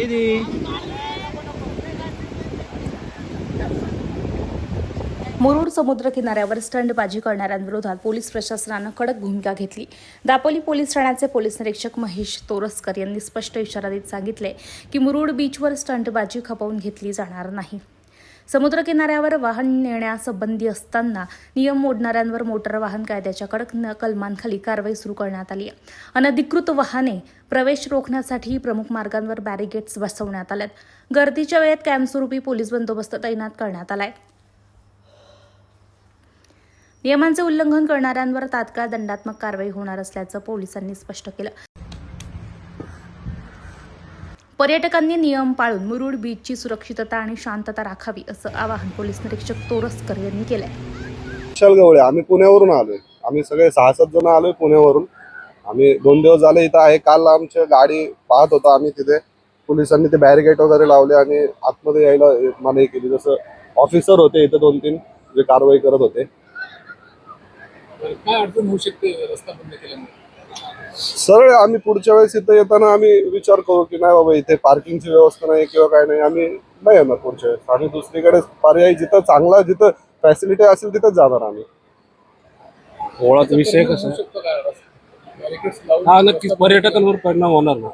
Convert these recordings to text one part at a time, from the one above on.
दीदी. मुरुड समुद्र किनाऱ्यावर स्टंटबाजी करणाऱ्यांविरोधात पोलीस प्रशासनानं कडक भूमिका घेतली. दापोली पोलीस ठाण्याचे पोलीस निरीक्षक महेश तोरसकर यांनी स्पष्ट इशारा देत सांगितले की मुरुड बीचवर स्टंटबाजी खपवून घेतली जाणार नाही. समुद्र किनाऱ्यावर वाहन नेण्यास बंदी असताना नियम मोडणाऱ्यांवर मोटार वाहन कायद्याच्या कडक कलमांखाली कारवाई सुरू करण्यात आली आहे. अनधिकृत वाहने प्रवेश रोखण्यासाठी प्रमुख मार्गांवर बॅरिगेट्स बसवण्यात आल्यात गर्दीच्या वेळेत कायमस्वरूपी पोलीस बंदोबस्त तैनात करण्यात आलाय. नियमांचे उल्लंघन करणाऱ्यांवर तात्काळ दंडात्मक कारवाई होणार असल्याचं पोलिसांनी स्पष्ट केलं. पर्यटकांनी नियम पाळून मुरुड बीचची सुरक्षितता आणि शांतता राखावी असं आवाहन पोलीस निरीक्षक तोरसकर यांनी केलंय. विशाल गवळे आम्ही पुण्यावरून आलोय. आम्ही सगळे सहा सात जण आलोय पुण्यावरून. आम्ही दोन दिवस झाले इथं आहे. काल आमच्या गाडी पाहत होतो आम्ही तिथे. पोलिसांनी ते बॅरिगेट वगैरे लावले आणि आतमध्ये यायला मला हे केली. जसं ऑफिसर होते इथं दोन तीन जे कारवाई करत होते. काय अडचण होऊ शकते? रस्ता बंद केल्यामुळे. सरळ आम्ही पुढच्या वेळेस इथं येताना आम्ही विचार करू की नाही बाबा इथे पार्किंगची व्यवस्था नाही किंवा काय नाही. आम्ही नाही येणार पुढच्या वेळेस. आम्ही दुसरीकडे पर्यायी जिथं चांगला जिथं फॅसिलिटी असेल तिथं जाणार आम्ही. ओळाचा विषय कसा? हा नक्कीच. पर्यटकांवर परिणाम होणार ना.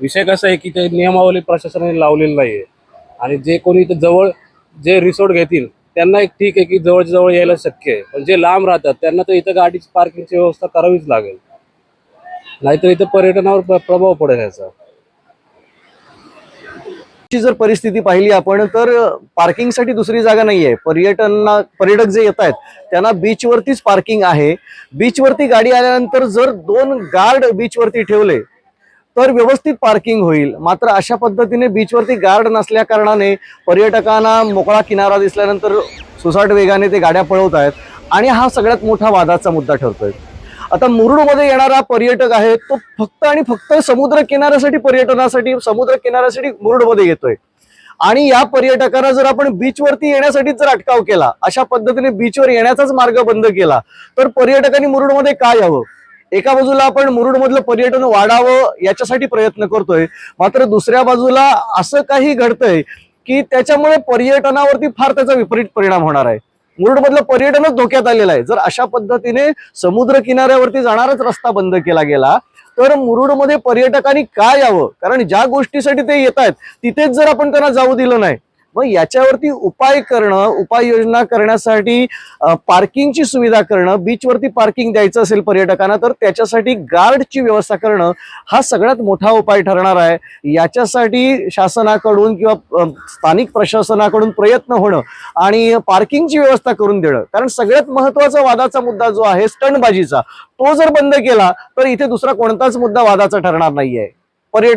विषय कसा आहे की ते नियमावली प्रशासनाने लावलेली नाहीये. आणि जे कोणी इथं जवळ जे रिसोर्ट घेतील त्यांना एक ठीक आहे की जवळच्या जवळ यायला शक्य आहे. पण जे लांब राहतात त्यांना तर इथं गाडीची पार्किंगची व्यवस्था करावीच लागेल. नाहीतर इथं पर्यटनावर प्र प्रभाव पडेल याचा. ची जर परिस्थिती पाहिली आपण तर पार्किंगसाठी दुसरी जागा नाहीये. पर्यटना पर्यटक जे येत आहेत त्यांना बीचवरतीच पार्किंग आहे. बीचवरती गाडी आल्यानंतर जर दोन गार्ड बीचवरती ठेवले तर व्यवस्थित पार्किंग होईल. मात्र अशा पद्धतीने बीचवरती गार्ड नसल्या कारणाने पर्यटकांना मोकळा किनारा दिसल्यानंतर सुसाट वेगाने ते गाड्या पळवत आहेत आणि हा सगळ्यात मोठा वादाचा मुद्दा ठरतोय. आता मुरुडमध्ये येणारा पर्यटक आहे तो फक्त आणि फक्त समुद्र किनाऱ्यासाठी पर्यटनासाठी समुद्र किनाऱ्यासाठी मुरुडमध्ये येतोय. आणि या पर्यटकांना जर आपण बीचवरती येण्यासाठी जर अटकाव केला अशा पद्धतीने बीचवर येण्याचाच मार्ग बंद केला तर पर्यटकांनी मुरुडमध्ये काय यावं? एका बाजूला आपण मुरुडमधलं पर्यटन वाढावं याच्यासाठी प्रयत्न करतोय. मात्र दुसऱ्या बाजूला असं काही घडतंय की त्याच्यामुळे पर्यटनावरती फार त्याचा विपरीत परिणाम होणार आहे. मुरुडमधलं पर्यटनच धोक्यात आलेलं आहे. जर अशा पद्धतीने समुद्र किनाऱ्यावरती जाणारच रस्ता बंद केला गेला तर मुरुडमध्ये पर्यटकांनी का यावं? कारण ज्या गोष्टीसाठी ते येत आहेत तिथेच जर आपण त्यांना जाऊ दिलं नाही मग याच्यावरती उपाय करणं उपाययोजना करण्यासाठी पार्किंगची सुविधा करणं बीचवरती पार्किंग द्यायचं असेल पर्यटकांना तर त्याच्यासाठी गार्डची व्यवस्था करणं हा सगळ्यात मोठा उपाय ठरणार आहे. याच्यासाठी शासनाकडून किंवा स्थानिक प्रशासनाकडून प्रयत्न होणं आणि पार्किंगची व्यवस्था करून देणं. कारण सगळ्यात महत्त्वाचा वादाचा मुद्दा जो आहे स्टंटबाजीचा तो जर बंद केला तर इथे दुसरा कोणताच मुद्दा वादाचा ठरणार नाहीये. पर्यटन